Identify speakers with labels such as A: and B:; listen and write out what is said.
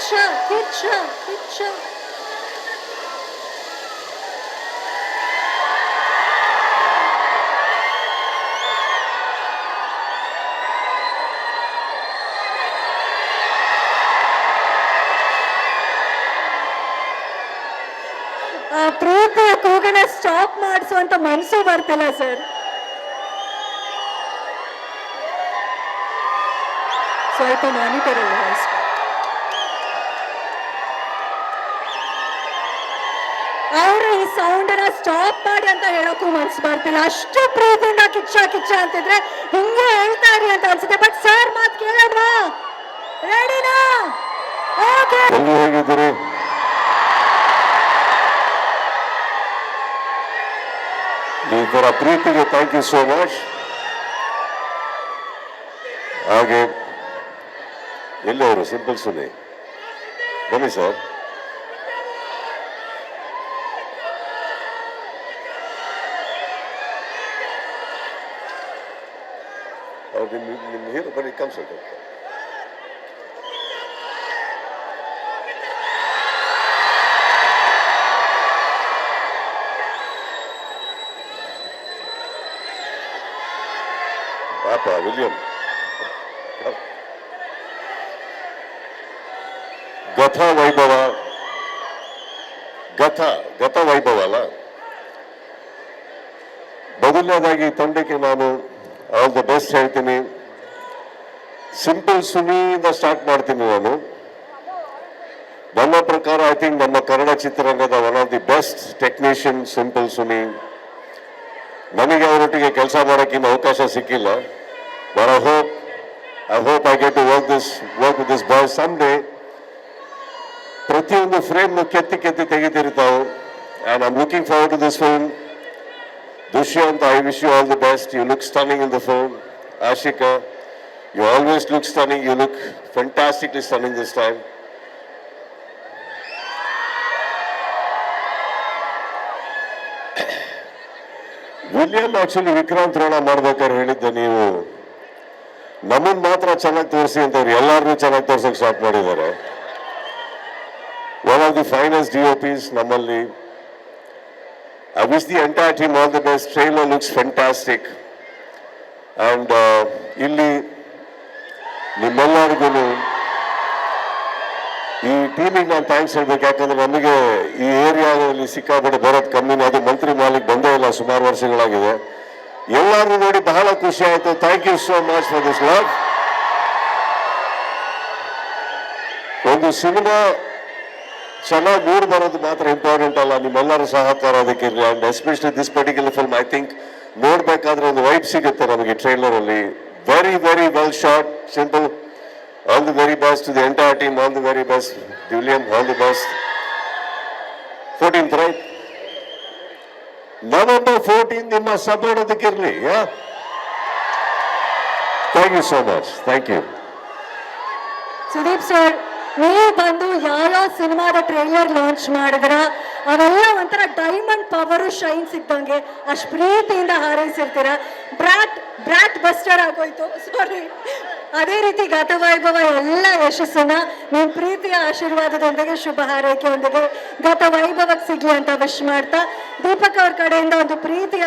A: picture, picture. ಕೂಗನ stop ಮಾಡಿಸುವಂತ ಮನಸ್ಸು ಬರ್ತಿಲ್ಲ ಸರ್ ಸ್ವಲ್ಪ ಮಾನಿಟರ್ ವಾಯ್ಸ್ ಅವ್ರು ಈ ಸೌಂಡ್ನ ಸ್ಟಾಪ್ ಮಾಡಿ ಅಂತ ಹೇಳೋಕ್ಕೂ ಮನ್ಸು ಬರ್ತಿಲ್ಲ. ಅಷ್ಟು ಪ್ರೀತಿಯಿಂದ ಕಿಚ್ಚ ಕಿಚ್ಚ ಅಂತಿದ್ರೆ ಹಿಂಗೆ ಹೇಳ್ತಾ ಇರಿ ಅಂತ ಅನ್ಸುತ್ತೆ. ಬಟ್ ಸರ್ ಮಾತು ಕೇಳೋಣ? ರೆಡಿನಾ ಓಕೆ
B: ಹೇಗಿದ್ದೀರಿ? ಈ ಥರ ಪ್ರೀತಿಗೆ ಥ್ಯಾಂಕ್ ಯು ಸೋ ಮಚ್ ಹಾಗೆ, ಎಲ್ಲಿ ಅವರು? ಸಿಂಪಲ್ ಸುನಿ ಬನ್ನಿ ಸರ್ ಅವ್ರು ನಿಮ್ಮ ನಿಮ್ಮ ಹೀರೋ ಬನ್ನಿ ಕನ್ಸಲ್ಟ್ ಪಾಪ ವಿಲಿಯಂ ಗಥ ವೈಭವ ಗಥ ಗತ ವೈಭವ ಅಲ್ಲ ಮೊದಲನೇದಾಗಿ ತಂಡಕ್ಕೆ ನಾನು ಆಲ್ ದ ಬೆಸ್ಟ್ ಹೇಳ್ತೀನಿ. ಸಿಂಪಲ್ ಸುನಿಯಿಂದ ಸ್ಟಾರ್ಟ್ ಮಾಡ್ತೀನಿ ನಾನು. ನನ್ನ ಪ್ರಕಾರ ಐ ಥಿಂಕ್ ನಮ್ಮ ಕನ್ನಡ ಚಿತ್ರರಂಗದ one of the best technician Simple Suni ನನಗೆ ಅವರೊಟ್ಟಿಗೆ ಕೆಲಸ ಮಾಡೋಕೆ ಇನ್ನು ಅವಕಾಶ ಸಿಕ್ಕಿಲ್ಲ. But I hope I hope I get to work this work with this boy some day ಪ್ರತಿಯೊಂದು ಫ್ರೇಮ್ ಕೆತ್ತಿ ಕೆತ್ತಿ ತೆಗಿತಿರ್ತಾವೆ. And I'm looking forward to this film Dushyant I wish you all the best you look stunning in the film. Ashika you always look stunning. You look fantastically stunning this time William actually Vikrant Rona ಮಾಡ್ಬೇಕಾದ್ರೆ ಹೇಳಿದ್ದೆ ನೀವು, ನಮ್ಮನ್ನು ಮಾತ್ರ ಚೆನ್ನಾಗಿ ತೋರಿಸಿ ಅಂತ ಅವ್ರು ಎಲ್ಲಾರನ್ನೂ ಚೆನ್ನಾಗಿ ತೋರ್ಸಕ್ ಸ್ಟಾರ್ಟ್ ಮಾಡಿದ್ದಾರೆ one of the finest D O Ps ನಮ್ಮಲ್ಲಿ I wish the entire team all the best. Trailer looks fantastic. And ಇಲ್ಲಿ ನಿಮ್ಮೆಲ್ಲರಿಗೂ ಈ ಟೀಮಿಗೆ ನಾನು ಥ್ಯಾಂಕ್ಸ್ ಹೇಳ್ಬೇಕು. ಯಾಕಂದ್ರೆ ನಮಗೆ ಈ ಏರಿಯಾದಲ್ಲಿ ಸಿಕ್ಕಾಪಟ್ಟೆ ಬರೋದು ಕಮ್ಮಿನ ಅದು ಮಂತ್ರಿ ಮಾಲಿಕ್ ಬಂದೇ ಇಲ್ಲ, ಸುಮಾರು ವರ್ಷಗಳಾಗಿದೆ. ಎಲ್ಲರೂ ನೋಡಿ ಬಹಳ ಖುಷಿ ಆಯಿತು. Thank you so much for this love ಒಂದು ಸಿನಿಮಾ ಚೆನ್ನಾಗಿ ಮೂಡ್ ಬರೋದು ಮಾತ್ರ ಇಂಪಾರ್ಟೆಂಟ್ ಅಲ್ಲ, ನಿಮ್ಮೆಲ್ಲರ ಸಹಕಾರ ಅದಕ್ಕೆ ಇರಲಿ. And especially this particular film I think ನೋಡ್ಬೇಕಾದ್ರೆ ಒಂದು ವೈಬ್ ಸಿಗುತ್ತೆ ನಮಗೆ ಟ್ರೈಲರ್ ಅಲ್ಲಿ very very well shot Simple all the very best the entire team all the very best William all the best fourteenth right November fourteen ನಿಮ್ಮ support ಅದಕ್ಕಿರಲಿ thank you so much thank you
A: Sudeep sir ನೀವು ಬಂದು ಯಾವ್ಯಾವ ಸಿನಿಮಾದ trailer launch ಮಾಡಿದ್ರ, ಅವೆಲ್ಲ ಒಂಥರ diamond power shine ಸಿಕ್ಕಂಗೆ ಅಷ್ಟು ಪ್ರೀತಿಯಿಂದ ಹಾರೈಸಿರ್ತೀರ. ಬ್ರಾಟ್ ಬ್ರಾಟ್ ಬಸ್ಟರ್ ಆಗೋಯ್ತು ಸಾರಿ ಅದೇ ರೀತಿ ಗತವೈಭವ ಎಲ್ಲ ಯಶಸ್ಸನ್ನ ನಿಮ್ಮ ಪ್ರೀತಿಯ ಆಶೀರ್ವಾದದೊಂದಿಗೆ ಶುಭ ಹಾರೈಕೆಯೊಂದಿಗೆ ಗತ ವೈಭವಕ್ಕೆ ಸಿಗ್ಲಿ ಅಂತ ವಿಶ್ ಮಾಡ್ತಾ, ದೀಪಕ್ ಅವ್ರ ಕಡೆಯಿಂದ ಒಂದು ಪ್ರೀತಿಯ